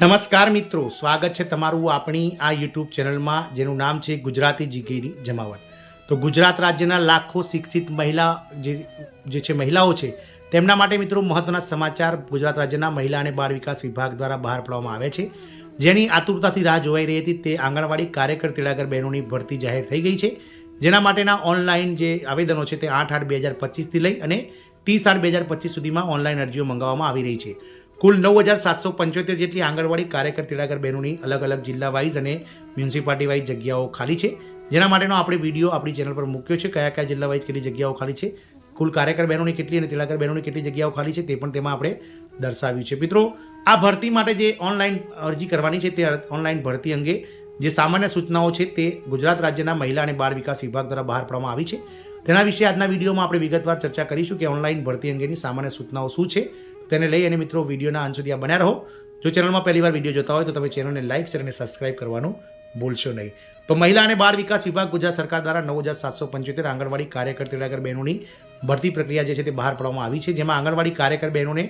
નમસ્કાર મિત્રો, સ્વાગત છે તમારું આપણી આ યુટ્યુબ ચેનલમાં, જેનું નામ છે ગુજરાતી જીગેરી જમાવટ. તો ગુજરાત રાજ્યના લાખો શિક્ષિત મહિલા જે છે મહિલાઓ છે, તેમના માટે મિત્રો મહત્વના સમાચાર ગુજરાત રાજ્યના મહિલા અને બાળ વિકાસ વિભાગ દ્વારા બહાર પાડવામાં આવે છે. જેની આતુરતાથી રાહ જોવાઈ રહી હતી તે આંગણવાડી કાર્યકર તેડાગર બહેનોની ભરતી જાહેર થઈ ગઈ છે. જેના માટેના ઓનલાઈન જે આવેદનો છે તે આઠ આઠ બે હજાર પચીસથી લઈ અને ત્રીસ આઠ બે હજાર પચીસ સુધીમાં ઓનલાઈન અરજીઓ મંગાવવામાં આવી રહી છે. કુલ નવ હજાર સાતસો પંચોતેર જેટલી આંગણવાડી કાર્યકર તેડાગર બહેનોની અલગ અલગ જિલ્લા વાઇઝ અને મ્યુનિસિપાલિટી વાઇઝ જગ્યાઓ ખાલી છે. જેના માટેનો આપણે વીડિયો આપણી ચેનલ પર મૂક્યો છે. કયા કયા જિલ્લા વાઇઝ કેટલી જગ્યાઓ ખાલી છે? કુલ કાર્યકર બહેનોની કેટલી અને તેડાગર બહેનોની કેટલી જગ્યાઓ ખાલી છે તે પણ તેમાં આપણે દર્શાવ્યું છે. મિત્રો, આ ભરતી માટે જે ઓનલાઈન અરજી કરવાની છે તે ઓનલાઈન ભરતી અંગે જે સામાન્ય સૂચનાઓ છે તે ગુજરાત રાજ્યના મહિલા અને બાળ વિકાસ વિભાગ દ્વારા બહાર પાડવામાં આવી છે. તેના વિશે આજના વિડીયોમાં આપણે વિગતવાર ચર્ચા કરીશું કે ઓનલાઈન ભરતી અંગેની સામાન્ય સૂચનાઓ શું છે? તેને લઈ અને મિત્રો વિડીયોના અંત સુધી આ બન્યા રહો. જો ચેનલમાં પહેલીવાર વીડિયો જોતા હોય તો તમે ચેનલને લાઇક શેર અને સબસ્ક્રાઇબ કરવાનું ભૂલશો નહીં. તો મહિલા અને બાળ વિકાસ વિભાગ ગુજરાત સરકાર દ્વારા નવ હજાર સાતસો પંચોતેર આંગણવાડી કાર્યકર તેડાગર બહેનોની ભરતી પ્રક્રિયા જે છે તે બહાર પાડવામાં આવી છે, જેમાં આંગણવાડી કાર્યકર બહેનોને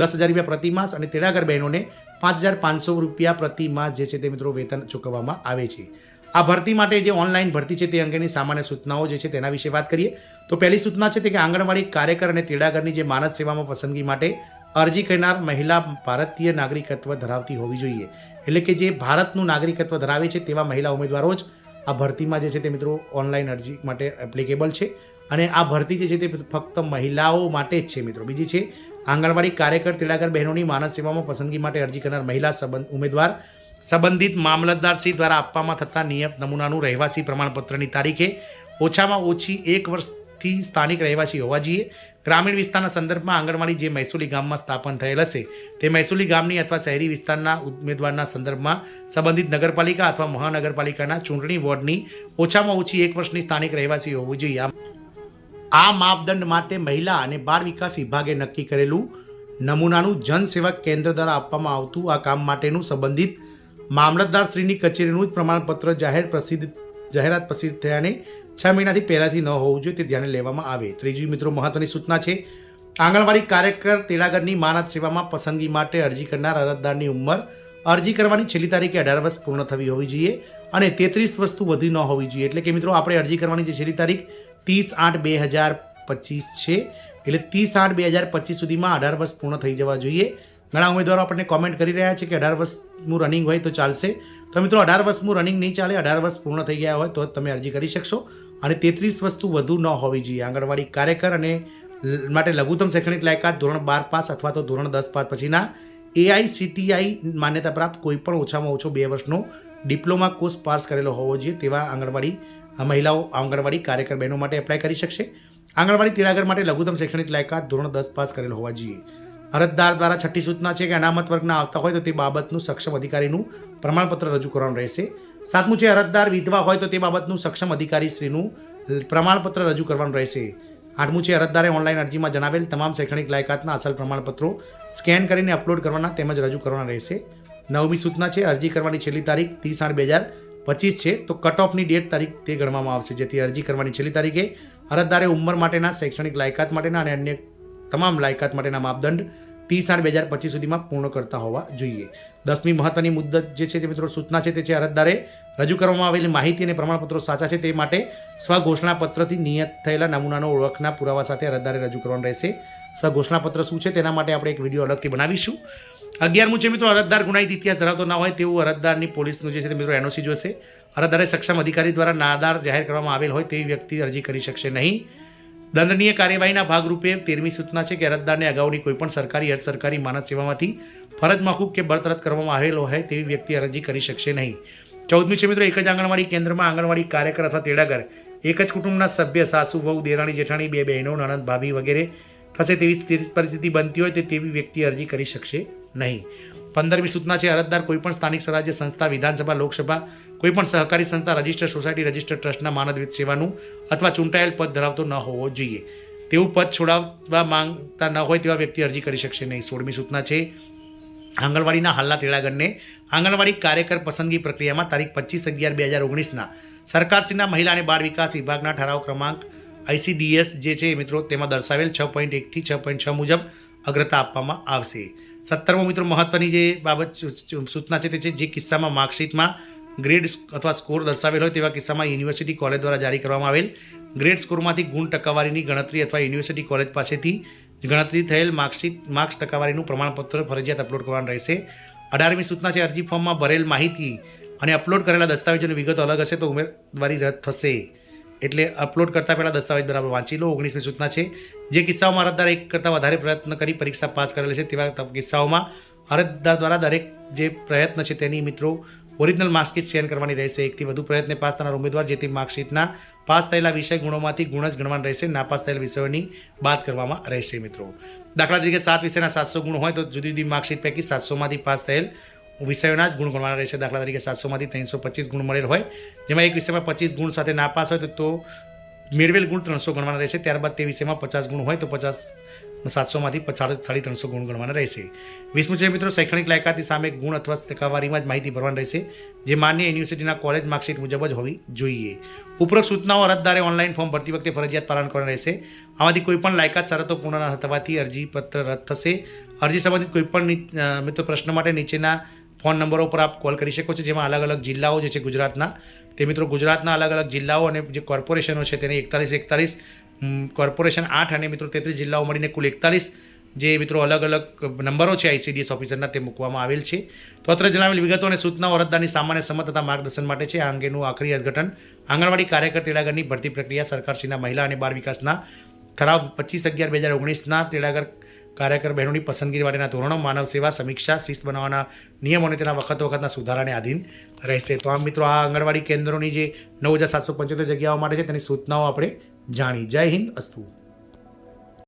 દસ હજાર રૂપિયા પ્રતિ માસ અને તેડાગર બહેનોને પાંચ હજાર પાંચસો રૂપિયા પ્રતિ માસ જે છે તે મિત્રો વેતન ચૂકવવામાં આવે છે. આ ભરતી માટે જે ઓનલાઈન ભરતી છે તે અંગેની સામાન્ય સૂચનાઓ જે છે તેના વિશે વાત કરીએ. તો પહેલી સૂચના છે તે કે આંગણવાડી કાર્યકર અને તેડાગરની જે માનસ સેવામાં પસંદગી માટે અરજી કરનાર મહિલા ભારતીય નાગરિકત્વ ધરાવતી હોવી જોઈએ. એટલે કે જે ભારતનું નાગરિકત્વ ધરાવે છે તેવા મહિલા ઉમેદવારો જ આ ભરતીમાં જે છે તે મિત્રો ઓનલાઈન અરજી માટે એપ્લિકેબલ છે. અને આ ભરતી જે છે તે ફક્ત મહિલાઓ માટે જ છે મિત્રો. બીજી છે, આંગણવાડી કાર્યકર તેડાગર બહેનોની માનસ સેવામાં પસંદગી માટે અરજી કરનાર મહિલા સંબંધ ઉમેદવાર સંબંધિત મામલતદારશ્રી દ્વારા આપવામાં થતા નિયત નમૂનાનું રહેવાસી પ્રમાણપત્રની તારીખે ઓછામાં ઓછી એક વર્ષથી સ્થાનિક રહેવાસી હોવા જોઈએ ગ્રામીણ વિસ્તારના સંદર્ભમાં આંગણવાડી જે મહેસૂલી ગામમાં સ્થાપન થયેલ હશે, તે મહેસૂલી ગામની અથવા શહેરી વિસ્તારના ઉમેદવારના સંદર્ભમાં સંબંધિત નગરપાલિકા અથવા મહાનગરપાલિકાના ચૂંટણી વોર્ડની ઓછામાં ઓછી એક વર્ષની સ્થાનિક રહેવાસી હોવું જોઈએ. આ માપદંડ માટે મહિલા અને બાળ વિકાસ વિભાગે નક્કી કરેલું નમૂનાનું જનસેવા કેન્દ્ર દ્વારા આપવામાં આવતું આ કામ માટેનું સંબંધિત મામલતદારશ્રીની કચેરીનું જ પ્રમાણપત્ર જાહેર પ્રસિદ્ધ જાહેરાત પ્રસિદ્ધ થયાને છ મહિનાથી પહેલાંથી ન હોવું જોઈએ તે ધ્યાને લેવામાં આવે. ત્રીજી મિત્રો મહત્વની સૂચના છે, આંગણવાડી કાર્યકર તેડાગરની માનદ સેવામાં પસંદગી માટે અરજી કરનાર અરજદારની ઉંમર અરજી કરવાની છેલ્લી તારીખે અઢાર વર્ષ પૂર્ણ થવી હોવી જોઈએ અને તેત્રીસ વસ્તુ વધુ ન હોવી જોઈએ. એટલે કે મિત્રો આપણે અરજી કરવાની જે છેલ્લી તારીખ ત્રીસ આઠ બે હજાર પચીસ છે. એટલે ત્રીસ આઠ બે હજાર પચીસ સુધીમાં અઢાર વર્ષ પૂર્ણ થઈ જવા જોઈએ. ઘણા ઉમેદવારો આપણને કોમેન્ટ કરી રહ્યા છે કે અઢાર વર્ષનું રનિંગ હોય તો ચાલશે. તો મિત્રો, અઢાર વર્ષનું રનિંગ નહીં ચાલે, અઢાર વર્ષ પૂર્ણ થઈ ગયા હોય તો તમે અરજી કરી શકશો. અને તેત્રીસ વસ્તુ વધુ ન હોવી જોઈએ. આંગણવાડી કાર્યકર અને માટે લઘુત્તમ શૈક્ષણિક લાયકાત ધોરણ બાર પાસ અથવા તો ધોરણ દસ પાસ પછીના એઆઈસીટીઆઈ માન્યતા પ્રાપ્ત કોઈપણ ઓછામાં ઓછો બે વર્ષનો ડિપ્લોમા કોર્સ પાસ કરેલો હોવો જોઈએ તેવા આંગણવાડી મહિલાઓ આંગણવાડી કાર્યકર બહેનો માટે એપ્લાય કરી શકશે. આંગણવાડી તેરાગર માટે લઘુત્તમ શૈક્ષણિક લાયકાત ધોરણ દસ પાસ કરેલ હોવા જોઈએ. અરજદાર દ્વારા છઠ્ઠી સૂચના છે કે અનામત વર્ગના આવતા હોય તો તે બાબતનું સક્ષમ અધિકારીનું પ્રમાણપત્ર રજૂ કરવાનું રહેશે. સાતમું છે, અરજદાર વિધવા હોય તો તે બાબતનું સક્ષમ અધિકારીશ્રીનું પ્રમાણપત્ર રજૂ કરવાનું રહેશે. આઠમું છે, અરજદારે ઓનલાઈન અરજીમાં જણાવેલ તમામ શૈક્ષણિક લાયકાતના અસલ પ્રમાણપત્રો સ્કેન કરીને અપલોડ કરવાના તેમજ રજૂ કરવાના રહેશે. નવમી સૂચના છે, અરજી કરવાની છેલ્લી તારીખ ત્રીસ આઠ બે હજાર પચીસ છે, તો કટ ઓફની ડેટ તારીખ તે ગણવામાં આવશે. જેથી અરજી કરવાની છેલ્લી તારીખે અરજદારે ઉંમર માટેના, શૈક્ષણિક લાયકાત માટેના અને અન્ય તમામ લાયકાત માટેના માપદંડ ત્રીસ આઠ બે હજાર પચીસ સુધીમાં પૂર્ણ કરતા હોવા જોઈએ. દસમી મહત્વની મુદ્દત જે છે તે મિત્રો સૂચના છે તે છે અરજદારે રજૂ કરવામાં આવેલી માહિતી અને પ્રમાણપત્રો સાચા છે તે માટે સ્વઘોષણાપત્રથી નિયત થયેલા નમૂનાનો ઓળખના પુરાવા સાથે અરજદારે રજૂ કરવાનું રહેશે. સ્વઘોષણાપત્ર શું છે તેના માટે આપણે એક વીડિયો અલગથી બનાવીશું. અગિયારમું છે મિત્રો અરજદાર ગુનાહિત ઇતિહાસ ધરાવતો ના હોય તેવું અરજદારની પોલીસનું જે છે તે મિત્રો એનઓસી જોશે. અરજદારે સક્ષમ અધિકારી દ્વારા નાદાર જાહેર કરવામાં આવેલ હોય તેવી વ્યક્તિ અરજી કરી શકશે નહીં. દંડનીય કાર્યવાહીના ભાગરૂપે તેરમી સૂચના છે કે અરજદારને અગાઉની કોઈપણ સરકારી અર્ધ સરકારી માનદ સેવામાંથી ફરજ મોકૂફ કે બરતરફ કરવામાં આવેલો હોય તેવી વ્યક્તિ અરજી કરી શકશે નહીં. ચૌદમી છે મિત્રો, એક જ આંગણવાડી કેન્દ્રમાં આંગણવાડી કાર્યકર અથવા તેડાગર, એક જ કુટુંબના સભ્ય, સાસુ, વહુ, દેરાણી, જેઠાણી, બે બહેનો, નણંદ, ભાભી વગેરે થશે તેવી સ્થિતિ- પરિસ્થિતિ બનતી હોય તો તેવી વ્યક્તિ અરજી કરી શકશે નહીં. પંદરમી સૂચના છે, અરજદાર કોઈપણ સ્થાનિક સ્વરાજ્ય સંસ્થા, વિધાનસભા, લોકસભા કોઈપણ સહકારી સંસ્થા, રજિસ્ટર સોસાયટી, રજિસ્ટર ટ્રસ્ટના માનદવિત સેવાનું અથવા ચૂંટાયેલ પદ ધરાવતો ન હોવો જોઈએ. તેવું પદ છોડાવવા માંગતા ન હોય તેવા વ્યક્તિ અરજી કરી શકશે નહીં. સોળમી સૂચના છે, આંગણવાડીના હાલના તેડાગરને આંગણવાડી કાર્યકર પસંદગી પ્રક્રિયામાં તારીખ પચીસ અગિયાર બે હજાર ઓગણીસના સરકારશ્રીના મહિલા અને બાળ વિકાસ વિભાગના ઠરાવ ક્રમાંક આઈસીડીએસ જે છે મિત્રો, તેમાં દર્શાવેલ છ પોઈન્ટ એકથી છ પોઈન્ટ છ મુજબ અગ્રતા આપવામાં આવશે. સત્તરમો મિત્રો મહત્વની જે બાબત સૂચના છે તે છે જે કિસ્સામાં માર્કશીટમાં ગ્રેડ અથવા સ્કોર દર્શાવેલ હોય તેવા કિસ્સામાં યુનિવર્સિટી કોલેજ દ્વારા જારી કરવામાં આવેલ. ગ્રેડ સ્કોરમાંથી ગુણ ટકાવારીની ગણતરી અથવા યુનિવર્સિટી કોલેજ પાસેથી ગણતરી થયેલ માર્કશીટ, માર્ક્સ ટકાવારીનું પ્રમાણપત્ર ફરજિયાત અપલોડ કરવાનું રહેશે. અઢારમી સૂચના છે અરજી ફોર્મમાં ભરેલ માહિતી અને અપલોડ કરેલા દસ્તાવેજોની વિગતો અલગ હશે તો ઉમેદવારી રદ થશે. એટલે અપલોડ કરતાં પહેલાં દસ્તાવેજ બરાબર વાંચી લો, ઓગણીસમી સૂચના છે. જે કિસ્સાઓમાં અરજદાર એક કરતાં વધારે પ્રયત્ન કરી પરીક્ષા પાસ કરેલી છે, તેવા કિસ્સાઓમાં અરજદાર દ્વારા દરેક જે પ્રયત્ન છે તેની મિત્રો ઓરિજિનલ માર્કશીટ ચેન કરવાની રહેશે. એકથી વધુ પ્રયત્ને પાસ થનાર ઉમેદવાર જેથી માર્કશીટના પાસ થયેલા વિષય ગુણોમાંથી ગુણ જ ગણવાના રહેશે નાપાસ થયેલ વિષયોની બાદ કરવામાં રહેશે મિત્રો. દાખલા તરીકે સાત વિષયના સાતસો ગુણ હોય તો જુદી જુદી માર્કશીટ પૈકી સાતસોમાંથી પાસ થયેલ વિષયોના જ ગુણ ગણવાના રહેશે. દાખલા તરીકે સાતસોમાંથી ત્રણસો પચીસ ગુણ મળેલ હોય. જેમાં એક વિષયમાં પચીસ ગુણ સાથે નાપાસ હોય તો મેળવેલ ગુણ ત્રણસો ગણવાના રહેશે. ત્યારબાદ તે વિષયમાં પચાસ ગુણ હોય તો પચાસ સાતસોમાંથી સાડી સાડી ત્રણસો ગુણ ગણવાના રહેશે. વીસમું છે મિત્રો, શૈક્ષણિક લાયકાતની સામે ગુણ અથવા ટકાવારીમાં જ માહિતી ભરવાની રહેશે, જે માન્ય યુનિવર્સિટીના કોલેજ માર્કશીટ મુજબ જ હોવી જોઈએ. ઉપરોક્ત સૂચનાઓ અરજદારે ઓનલાઈન ફોર્મ ભરતી વખતે ફરજિયાત પાલન કરવાનું રહેશે. આમાંથી કોઈપણ લાયકાત શરતો પૂર્ણ ન થવાથી અરજીપત્ર રદ થશે. અરજી સંબંધિત કોઈપણ મિત્રો પ્રશ્ન માટે નીચેના ફોન નંબરો પર આપ કોલ કરી શકો છો, જેમાં અલગ અલગ જિલ્લાઓ જે છે ગુજરાતના. તે મિત્રો ગુજરાતના અલગ અલગ જિલ્લાઓ અને જે કોર્પોરેશનો છે તેને એકતાલીસ એકતાલીસ કોર્પોરેશન આઠ અને મિત્રો તેત્રીસ જિલ્લાઓ મળીને કુલ એકતાલીસ જે મિત્રો અલગ અલગ નંબરો છે આઈસીડીએસ ઓફિસરના તે મૂકવામાં આવેલ છે. તો અત્રે જણાવેલ વિગતો અને સૂચનાઓ અરજદારની સામાન્ય સમજ તથા માર્ગદર્શન માટે છે આ અંગેનું આખરી અર્થઘટન. આંગણવાડી કાર્યકર તેડાગરની ભરતી પ્રક્રિયા સરકારશ્રીના મહિલા અને બાળ વિકાસના ઠરાવ પચીસ અગિયાર બે હજાર ઓગણીસના તેડાગર કાર્યકર બહેનોની પસંદગી માટેના ધોરણો, માનવ સેવા સમીક્ષા, શિસ્ત બનાવવાના નિયમો અને તેના વખત વખતના સુધારાને આધીન રહેશે. તો આમ મિત્રો, આ આંગણવાડી કેન્દ્રોની જે નવ હજાર સાતસો પંચોતેર જગ્યાઓ માટે છે, તેની સૂચનાઓ આપણે જાણી. જય હિન્દ, અસ્તુ.